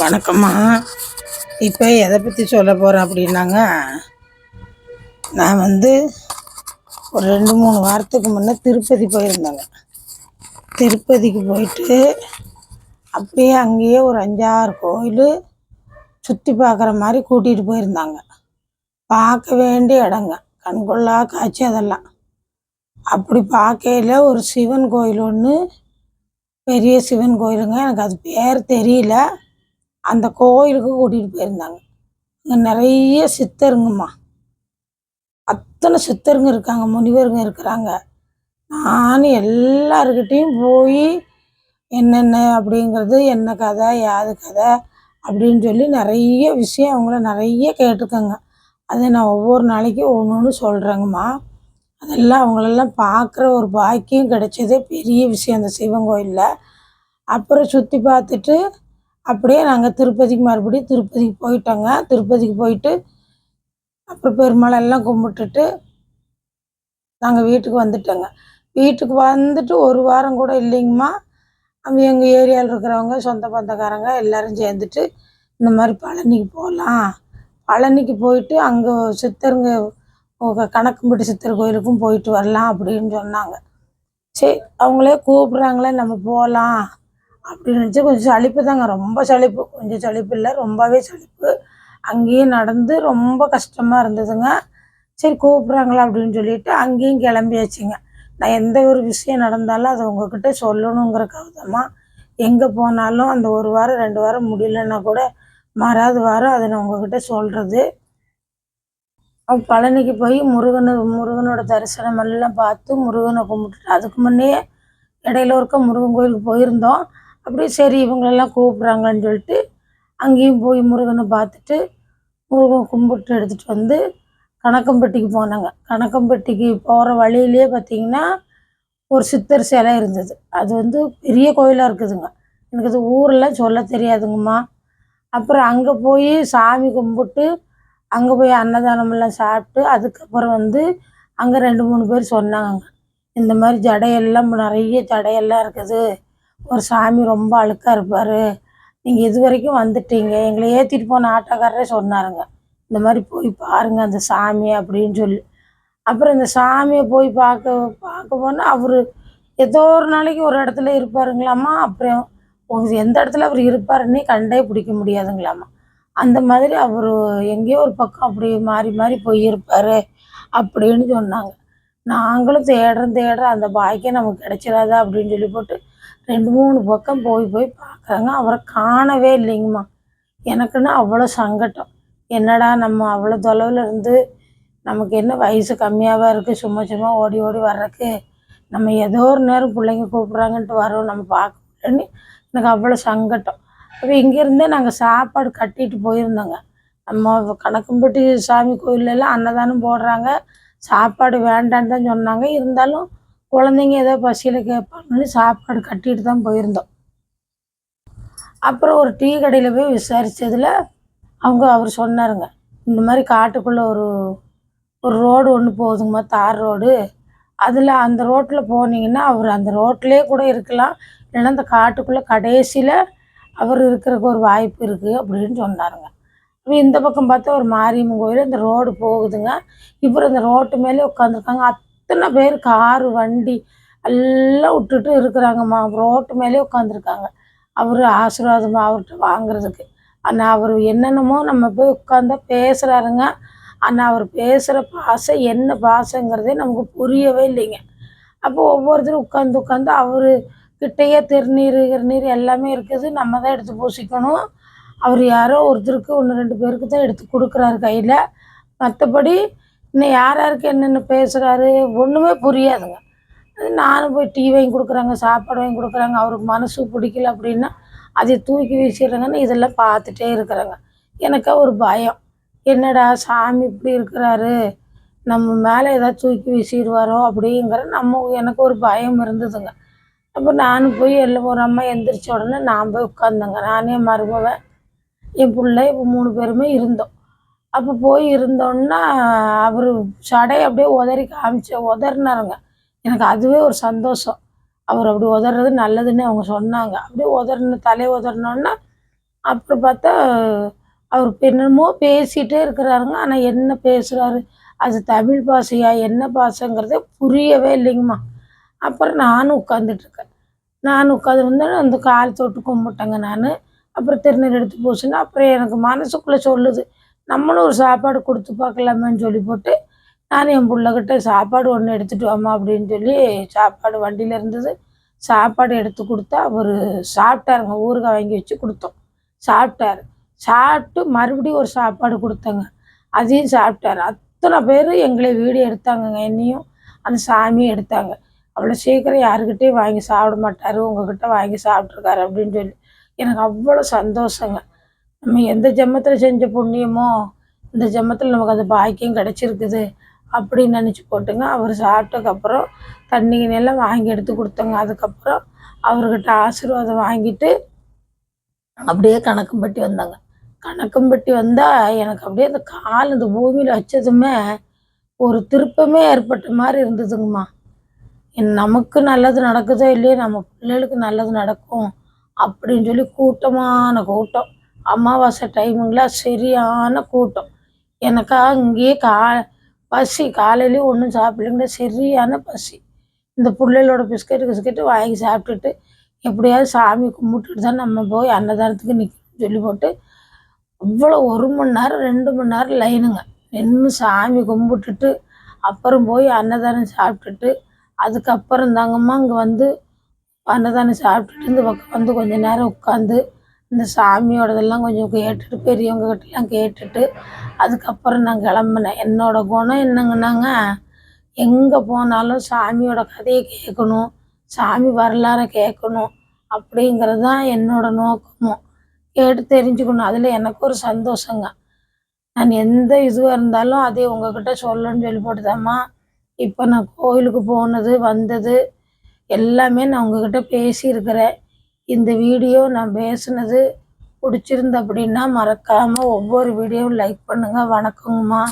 வணக்கம்மா. இப்போ எதை பற்றி சொல்ல போகிறேன் அப்படின்னாங்க. நான் வந்து ஒரு ரெண்டு மூணு வாரத்துக்கு முன்னே திருப்பதி போயிருந்தேங்க. திருப்பதிக்கு போயிட்டு அப்படியே அங்கேயே ஒரு அஞ்சாறு கோயில் சுற்றி பார்க்குற மாதிரி கூட்டிகிட்டு போயிருந்தாங்க. பார்க்க வேண்டிய இடங்க. கண்கொள்ளா காட்சி அதெல்லாம். அப்படி பார்க்கையில ஒரு சிவன் கோயில் ஒன்று பெரிய சிவன் கோயிலுங்க. எனக்கு அது பேர் தெரியல. அந்த கோயிலுக்கு கூட்டிகிட்டு போயிருந்தாங்க. அங்கே நிறைய சித்தருங்கம்மா. அத்தனை சித்தருங்க இருக்காங்க முனிவருங்க இருக்கிறாங்க. நான் எல்லாருக்கிட்டேயும் போய் என்னென்ன அப்படிங்கிறது என்ன கதை யாது கதை அப்படின்னு சொல்லி நிறைய விஷயம் அவங்கள நிறைய கேட்டிருக்கேங்க. அதை நான் ஒவ்வொரு நாளைக்கும் ஒன்று ஒன்று சொல்கிறேங்கம்மா அதெல்லாம் அவங்களெல்லாம் பார்க்குற ஒரு பாக்கியம் கிடைச்சதே பெரிய விஷயம் அந்த சிவன் கோயிலில். அப்புறம் சுற்றி பார்த்துட்டு அப்படியே நாங்கள் திருப்பதிக்கு மறுபடியும் திருப்பதிக்கு போயிட்டோங்க. திருப்பதிக்கு போயிட்டு அப்புறம் பெருமாளெல்லாம் கும்பிட்டுட்டு நாங்கள் வீட்டுக்கு வந்துட்டோங்க. வீட்டுக்கு வந்துட்டு ஒரு வாரம் கூட இல்லைங்கம்மா. அவங்க எங்கள் ஏரியாவில் இருக்கிறவங்க சொந்த பந்தக்காரங்க எல்லோரும் சேர்ந்துட்டு இந்த மாதிரி பழனிக்கு போகலாம் பழனிக்கு போயிட்டு அங்கே சித்தருங்க உங்க கணக்கம்பட்டி சித்தர் கோயிலுக்கும் போயிட்டு வரலாம் அப்படின்னு சொன்னாங்க. சரி அவங்களே கூப்பிட்றாங்களே நம்ம போகலாம் அப்படி நினச்சி கொஞ்சம் சளிப்பு தாங்க. ரொம்ப சளிப்பு. கொஞ்சம் சளிப்பு இல்லை. ரொம்பவே சளிப்பு. அங்கேயே நடந்து ரொம்ப கஷ்டமாக இருந்ததுங்க. சரி கூப்பிட்றாங்களா அப்படின்னு சொல்லிட்டு அங்கேயும் கிளம்பியாச்சுங்க. நான் எந்த ஒரு விஷயம் நடந்தாலும் அதை உங்ககிட்ட சொல்லணுங்கிற கவிதமாக எங்கே போனாலும் அந்த ஒரு வாரம் ரெண்டு வாரம் முடியலன்னா கூட மறாவது வாரம் அதை நான் உங்ககிட்ட சொல்கிறது அவன் பழனிக்கு போய் முருகனை முருகனோட தரிசனம் எல்லாம் பார்த்து முருகனை கும்பிட்டுட்டு அதுக்கு முன்னே இடையில ஒருக்க முருகன் கோயிலுக்கு போயிருந்தோம். அப்படியே சரி இவங்களெல்லாம் கூப்பிட்றாங்கன்னு சொல்லிட்டு அங்கேயும் போய் முருகனை பார்த்துட்டு முருகன் கும்பிட்டு எடுத்துகிட்டு வந்து கணக்கம்பட்டிக்கு போனாங்க. கணக்கம்பட்டிக்கு போகிற வழியிலே பார்த்தீங்கன்னா ஒரு சித்தர் சிலை இருந்தது. அது வந்து பெரிய கோயிலாக இருக்குதுங்க. எனக்கு அது ஊரெல்லாம் சொல்ல தெரியாதுங்கம்மா. அப்புறம் அங்கே போய் சாமி கும்பிட்டு அங்கே போய் அன்னதானமெல்லாம் சாப்பிட்டு அதுக்கப்புறம் வந்து அங்கே ரெண்டு மூணு பேர் சொன்னாங்க இந்த மாதிரி ஜடையெல்லாம் நிறைய ஜடையெல்லாம் இருக்குது. ஒரு சாமி ரொம்ப அழுக்காக இருப்பார். நீங்கள் இது வரைக்கும் வந்துட்டீங்க. எங்களை ஏற்றிட்டு போன ஆட்டோக்காரரே சொன்னாருங்க. இந்த மாதிரி போய் பாருங்கள் அந்த சாமி அப்படின்னு சொல்லி. அப்புறம் இந்த சாமியை போய் பார்க்க பார்க்க போனால் அவர் ஏதோ ஒரு நாளைக்கு ஒரு இடத்துல இருப்பாருங்களாம்மா அப்புறம் ஒரு எந்த இடத்துல அவர் இருப்பாருன்னே கண்டே பிடிக்க முடியாதுங்களாம்மா அந்த மாதிரி அவர் எங்கேயோ ஒரு பக்கம் அப்படி மாறி மாறி போய் இருப்பார் அப்படின்னு சொன்னாங்க. நாங்களும் தேடுறோம் தேடுறோம். அந்த பாக்கியம் நமக்கு கிடைச்சிடாதா அப்படின்னு சொல்லி போட்டு ரெண்டு மூணு பக்கம் போய் போய் பார்க்குறாங்க. அவரை காணவே இல்லைங்கம்மா. எனக்குன்னு அவ்வளோ சங்கட்டம் என்னடா நம்ம அவ்வளோ தொலைவில் இருந்து நமக்கு என்ன வயசு கம்மியாகவே இருக்குது சும்மா சும்மா ஓடி ஓடி வர்றதுக்கு. நம்ம ஏதோ ஒரு நேரம் பிள்ளைங்க கூப்பிட்றாங்கன்ட்டு வரோம் நம்ம பார்க்க முடியலன்னு எனக்கு அவ்வளோ சங்கட்டம் அப்போ இங்கேருந்தே நாங்கள் சாப்பாடு கட்டிட்டு போயிருந்தோங்க. நம்ம கணக்கம்பட்டி சாமி கோயிலெல்லாம் அன்னதானம் போடுறாங்க. சாப்பாடு வேண்டான்னு தான் சொன்னாங்க. இருந்தாலும் குழந்தைங்க ஏதோ பசியில் கேட்பாங்கன்னு சாப்பாடு கட்டிட்டு தான் போயிருந்தோம். அப்புறம் ஒரு டீ கடையில் போய் விசாரித்ததில் அவங்க அவர் சொன்னாருங்க இந்த மாதிரி காட்டுக்குள்ளே ஒரு ஒரு ரோடு ஒன்று போகுதுங்கம்மா தார் ரோடு. அதில் அந்த ரோட்டில் போனீங்கன்னா அவர் அந்த ரோட்லேயே கூட இருக்கலாம். இல்லைன்னா அந்த காட்டுக்குள்ளே கடைசியில் அவர் இருக்கிறதுக்கு ஒரு வாய்ப்பு இருக்குது அப்படின்னு சொன்னாருங்க. இந்த பக்கம் பார்த்தா ஒரு மாரியம்மன் கோயில் இந்த ரோடு போகுதுங்க. இவர் இந்த ரோட்டு மேலே உட்காந்துருக்காங்க அத்தனை பேர் காரு வண்டி எல்லாம் விட்டுட்டு இருக்கிறாங்கம்மா. ரோட்டு மேலே உட்காந்துருக்காங்க அவர் ஆசீர்வாதமாக அவர்கிட்ட வாங்குறதுக்கு. ஆனால் அவர் என்னென்னமோ நம்ம போய் உட்காந்தா பேசுகிறாருங்க ஆனால் அவர் பேசுகிற பாசம் என்ன பாசங்கிறதே நமக்கு புரியவே இல்லைங்க. அப்போ ஒவ்வொருத்தரும் உட்காந்து உட்காந்து அவர் கிட்டேயே திருநீர் கிருநீர் எல்லாமே இருக்குது. நம்ம தான் எடுத்து பூசிக்கணும். அவர் யாரோ ஒருத்தருக்கு ஒன்று ரெண்டு பேருக்கு தான் எடுத்து கொடுக்குறாரு கையில். மற்றபடி இன்னும் யார் யாருக்கு என்னென்ன பேசுகிறாரு ஒன்றுமே புரியாதுங்க. அது நானும் போய் டீ வாங்கி கொடுக்குறாங்க சாப்பாடு வாங்கி கொடுக்குறாங்க. அவருக்கு மனசு பிடிக்கல அப்படின்னா அதை தூக்கி வீசிடுறாங்கன்னு இதெல்லாம் பார்த்துட்டே இருக்கிறாங்க. எனக்கு ஒரு பயம். என்னடா சாமி இப்படி இருக்கிறாரு? நம்ம மேலே ஏதாவது தூக்கி வீசிடுவாரோ அப்படிங்கிற நம்ம எனக்கு ஒரு பயம் இருந்ததுங்க. அப்போ நானும் போய் எல்லாம் ஒரு அம்மா எந்திரிச்ச உடனே நான் போய் உட்காந்தேங்க நானே மருமவன். என் பிள்ளை இப்போ மூணு பேருமே இருந்தோம். அப்போ போய் இருந்தோன்னா அவர் சடையை அப்படியே உதறி காமிச்சு உதறினாருங்க. எனக்கு அதுவே ஒரு சந்தோஷம். அவர் அப்படி உதறது நல்லதுன்னு அவங்க சொன்னாங்க. அப்படியே உதறின தலையை உதறினோன்னா அப்புறம் பார்த்தா அவர் என்னமோ பேசிகிட்டே இருக்கிறாருங்க. ஆனால் என்ன பேசுகிறாரு அது தமிழ் பாஷையா என்ன பாஷைங்கிறதே புரியவே இல்லைங்கம்மா. அப்புறம் நானும் உட்காந்துட்ருக்கேன் நான் உட்காந்துருந்தேன் அந்த கால் தொட்டு கும்பிட்டேங்க நான். அப்புறம் திருநீர் எடுத்து போச்சுன்னா அப்புறம் எனக்கு மனசுக்குள்ளே சொல்லுது நம்மளும் ஒரு சாப்பாடு கொடுத்து பார்க்கலாமேன்னு சொல்லி போட்டு நான் என் பிள்ளைகிட்ட சாப்பாடு ஒன்று எடுத்துகிட்டு வாமா அப்படின்னு சொல்லி சாப்பாடு வண்டியில் இருந்தது. சாப்பாடு எடுத்து கொடுத்தா அவர் சாப்பிட்டாருங்க. ஊறுகாய் வாங்கி வச்சு கொடுத்தோம். சாப்பிட்டாரு. சாப்பிட்டு மறுபடியும் ஒரு சாப்பாடு கொடுத்தேங்க. அதையும் சாப்பிட்டாரு. அத்தனை பேர் எங்களை வீடு எடுத்தாங்கங்க. என்னையும் அந்த சாமியும் எடுத்தாங்க. அவ்வளோ சீக்கிரம் யாருக்கிட்டேயும் வாங்கி சாப்பிட மாட்டார். உங்ககிட்ட வாங்கி சாப்பிட்ருக்காரு அப்படின்னு சொல்லி. எனக்கு அவ்வளோ சந்தோஷங்க. நம்ம எந்த ஜென்மத்தில் செஞ்ச புண்ணியமோ இந்த ஜென்மத்தில் நமக்கு அந்த பாக்கியம் கிடச்சிருக்குது அப்படின்னு நினச்சி போட்டுங்க. அவர் சாப்பிட்டதுக்கப்புறம் தண்ணி எல்லாம் வாங்கி எடுத்து கொடுத்தோங்க. அதுக்கப்புறம் அவர்கிட்ட ஆசீர்வாதம் வாங்கிட்டு அப்படியே கணக்கம்பட்டி வந்தாங்க. கணக்கம்பட்டி வந்தால் எனக்கு அப்படியே அந்த கால் இந்த பூமியில் வச்சதுமே ஒரு திருப்பமே ஏற்பட்ட மாதிரி இருந்ததுங்கம்மா. நமக்கு நல்லது நடக்குதோ இல்லையோ நம்ம பிள்ளைகளுக்கு நல்லது நடக்கும். அப்படின்னு சொல்லி கூட்டமான கூட்டம். அமாவாசை டைமுங்களா சரியான கூட்டம். எனக்கா இங்கேயே கா பசி காலையிலேயும் ஒன்றும் சாப்பிடலைங்க. சரியான பசி. இந்த பிள்ளைகளோட பிஸ்கெட்டு பிஸ்கெட்டு வாங்கி சாப்பிட்டுட்டு எப்படியாவது சாமி கும்பிட்டுட்டு தான் நம்ம போய் அன்னதானத்துக்கு நிற்கணும்னு சொல்லி போட்டு அவ்வளோ ஒரு மணி நேரம் ரெண்டு மணி நேரம் லைனுங்க நின்று சாமி கும்பிட்டுட்டு அப்புறம் போய் அன்னதானம் சாப்பிட்டுட்டு அதுக்கப்புறம் தாங்கம்மா இங்கே வந்து அன்னதானம் சாப்பிட்டுட்டு இந்த பக்கம் வந்து கொஞ்சம் நேரம் உட்காந்து இந்த சாமியோடதெல்லாம் கொஞ்சம் கேட்டுட்டு பெரியவங்ககிட்டலாம் கேட்டுட்டு அதுக்கப்புறம் நான் கிளம்புனேன். என்னோடய குணம் என்னங்கன்னாங்க எங்கே போனாலும் சாமியோட கதையை கேட்கணும் சாமி வரலாறை கேட்கணும் அப்படிங்கிறது தான் என்னோடய நோக்கமும். கேட்டு தெரிஞ்சுக்கணும். அதில் எனக்கு ஒரு சந்தோஷங்க. நான் எந்த இதுவாக இருந்தாலும் அதே உங்ககிட்ட சொல்லணும்னு சொல்லி போட்டுதாம்மா இப்போ நான் கோயிலுக்கு போனது வந்தது எல்லாமே நான் உங்ககிட்ட பேசியிருக்கிறேன். இந்த வீடியோ நான் பேசுனது பிடிச்சிருந்து அப்படின்னா மறக்காமல் ஒவ்வொரு வீடியோவும் லைக் பண்ணுங்கள் வணக்கங்கம்மா.